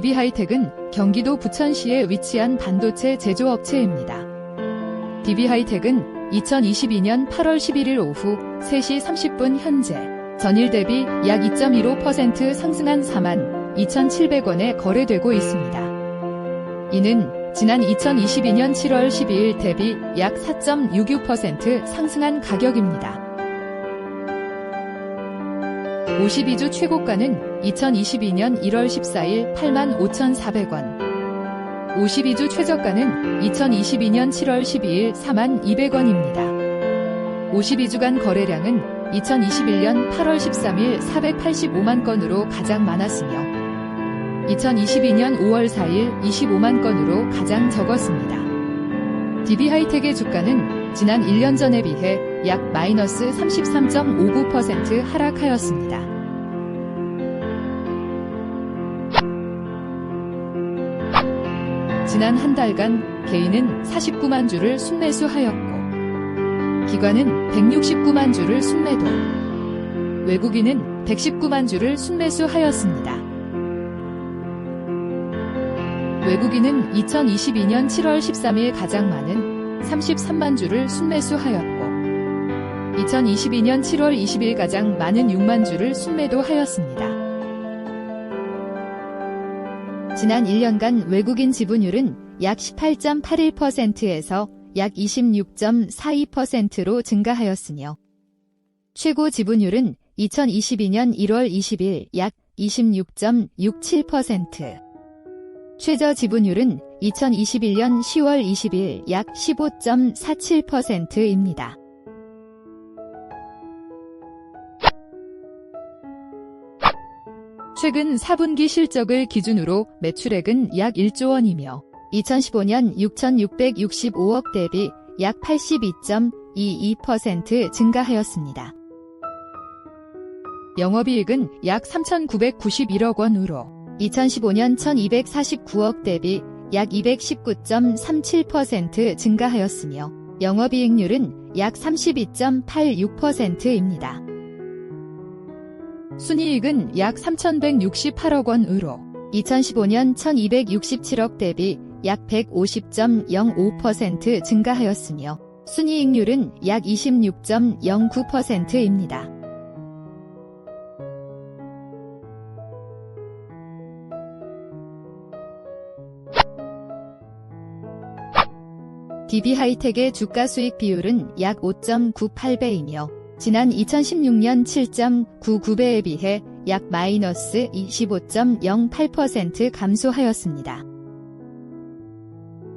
DB하이텍은 경기도 부천시에 위치한 반도체 제조업체입니다. DB하이텍은 2022년 8월 11일 오후 3시 30분 현재 전일 대비 약 2.15% 상승한 4만 2,700원에 거래되고 있습니다. 이는 지난 2022년 7월 12일 대비 약 4.66% 상승한 가격입니다. 52주 최고가는 2022년 1월 14일 85,400원. 52주 최저가는 2022년 7월 12일 42,200원입니다. 52주간 거래량은 2021년 8월 13일 485만 건으로 가장 많았으며 2022년 5월 4일 25만 건으로 가장 적었습니다. DB하이텍의 주가는 지난 1년 전에 비해 약 마이너스 33.59% 하락하였습니다. 지난 한 달간 개인은 49만 주를 순매수하였고 기관은 169만 주를 순매도 외국인은 119만 주를 순매수하였습니다. 외국인은 2022년 7월 13일 가장 많은 33만 주를 순매수하였고 2022년 7월 20일 가장 많은 6만 주를 순매도 하였습니다. 지난 1년간 외국인 지분율은 약 18.81%에서 약 26.42%로 증가하였으며 최고 지분율은 2022년 1월 20일 약 26.67%, 최저 지분율은 2021년 10월 20일 약 15.47%입니다. 최근 4분기 실적을 기준으로 매출액은 약 1조 원이며 2015년 6,665억 대비 약 82.22% 증가하였습니다. 영업이익은 약 3,991억 원으로 2015년 1,249억 대비 약 219.37% 증가하였으며 영업이익률은 약 32.86%입니다. 순이익은 약 3,168억 원으로 2015년 1,267억 대비 약 150.05% 증가하였으며 순이익률은 약 26.09%입니다. DB하이텍의 주가 수익 비율은 약 5.98배이며 지난 2016년 7.99배에 비해 약 마이너스 25.08% 감소하였습니다.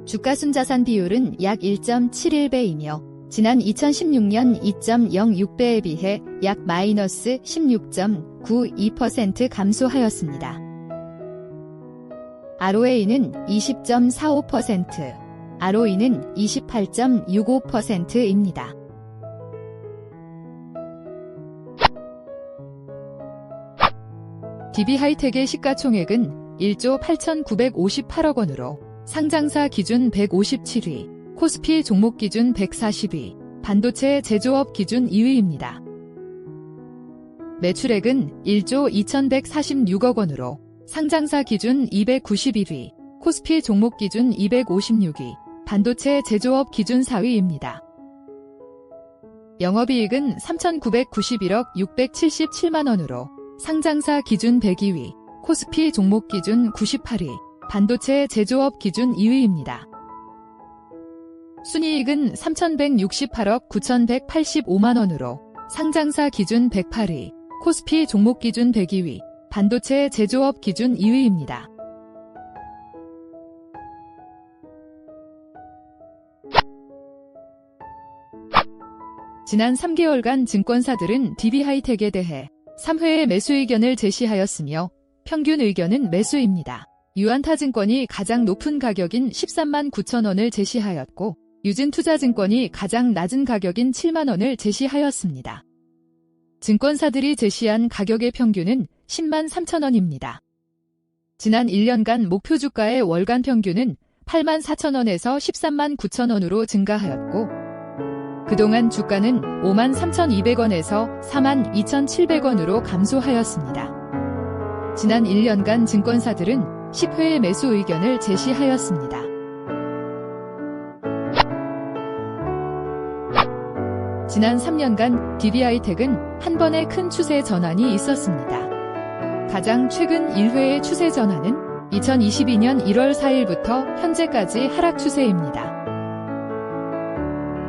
주가 순자산 비율은 약 1.71배이며 지난 2016년 2.06배에 비해 약 마이너스 16.92% 감소하였습니다. ROA는 20.45%, ROE는 28.65%입니다. DB하이텍의 시가총액은 1조 8,958억 원으로 상장사 기준 157위, 코스피 종목 기준 140위, 반도체 제조업 기준 2위입니다. 매출액은 1조 2,146억 원으로 상장사 기준 291위, 코스피 종목 기준 256위, 반도체 제조업 기준 4위입니다. 영업이익은 3,991억 677만 원으로 상장사 기준 102위, 코스피 종목 기준 98위, 반도체 제조업 기준 2위입니다. 순이익은 3,168억 9,185만 원으로 상장사 기준 108위, 코스피 종목 기준 102위, 반도체 제조업 기준 2위입니다. 지난 3개월간 증권사들은 DB하이텍에 대해 3회의 매수 의견을 제시하였으며 평균 의견은 매수입니다. 유한타증권이 가장 높은 가격인 13만 9천 원을 제시하였고 유진투자증권이 가장 낮은 가격인 7만 원을 제시하였습니다. 증권사들이 제시한 가격의 평균은 10만 3천 원입니다. 지난 1년간 목표 주가의 월간 평균은 8만 4천 원에서 13만 9천 원으로 증가하였고 그동안 주가는 5만 3,200원에서 4만 2,700원으로 감소하였습니다. 지난 1년간 증권사들은 10회의 매수 의견을 제시하였습니다. 지난 3년간 DB하이텍은 한 번의 큰 추세 전환이 있었습니다. 가장 최근 1회의 추세 전환은 2022년 1월 4일부터 현재까지 하락 추세입니다.